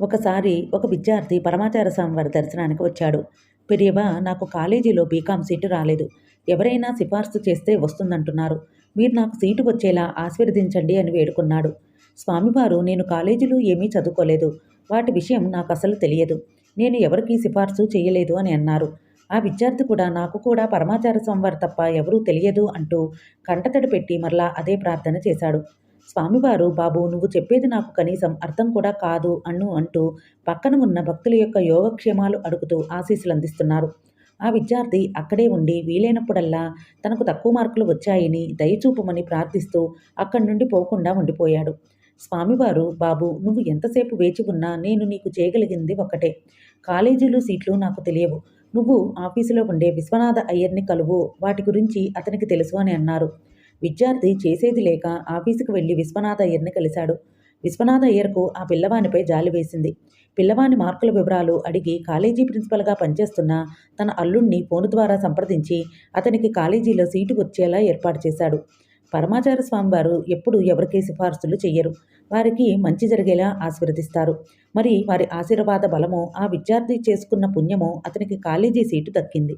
ఒకసారి ఒక విద్యార్థి పరమాచార స్వామి వారి దర్శనానికి వచ్చాడు. పెరియబా నాకు కాలేజీలో బీకాం సీటు రాలేదు. ఎవరైనా సిఫార్సు చేస్తే వస్తుందంటున్నారు. మీరు నాకు సీటు వచ్చేలా ఆశీర్వదించండి అని వేడుకున్నాడు. స్వామివారు నేను కాలేజీలో ఏమీ చదువుకోలేదు. వాటి విషయం నాకు అసలు తెలియదు. నేను ఎవరికీ సిఫార్సు చేయలేదు అని అన్నారు. ఆ విద్యార్థి కూడా నాకు కూడా పరమాచార స్వామివారు తప్ప ఎవరూ తెలియదు అంటూ కంటతడి పెట్టి మరలా అదే ప్రార్థన చేశాడు. స్వామివారు బాబు నువ్వు చెప్పేది నాకు కనీసం అర్థం కూడా కాదు అన్ను అంటూ పక్కన ఉన్న భక్తుల యొక్క యోగక్షేమాలు అడుగుతూ ఆశీస్సులు అందిస్తున్నారు ఆ విద్యార్థి అక్కడే ఉండి వీలైనప్పుడల్లా తనకు తక్కువ మార్కులు వచ్చాయని దయచూపమని ప్రార్థిస్తూ అక్కడి నుండి పోకుండా ఉండిపోయాడు. స్వామివారు బాబు నువ్వు ఎంతసేపు వేచి ఉన్నా నేను నీకు చేయగలిగింది ఒకటే కాలేజీలు సీట్లు నాకు తెలియవు. నువ్వు ఆఫీసులో ఉండే విశ్వనాథ అయ్యర్ని కలువు. వాటి గురించి అతనికి తెలుసు అని అన్నారు. విద్యార్థి చేసేది లేక ఆఫీసుకు వెళ్ళి విశ్వనాథ అయ్యర్ని కలిశాడు. విశ్వనాథ అయ్యర్కు ఆ పిల్లవానిపై జాలి వేసింది. పిల్లవాని మార్కుల వివరాలు అడిగి కాలేజీ ప్రిన్సిపల్గా పనిచేస్తున్న తన అల్లుణ్ణి ఫోను ద్వారా సంప్రదించి అతనికి కాలేజీలో సీటు వచ్చేలా ఏర్పాటు చేశాడు. పరమాచార స్వామివారు ఎప్పుడు ఎవరికీ సిఫార్సులు చెయ్యరు. వారికి మంచి జరిగేలా ఆశీర్వదిస్తారు. మరి వారి ఆశీర్వాద బలము ఆ విద్యార్థి చేసుకున్న పుణ్యము అతనికి కాలేజీ సీటు దక్కింది.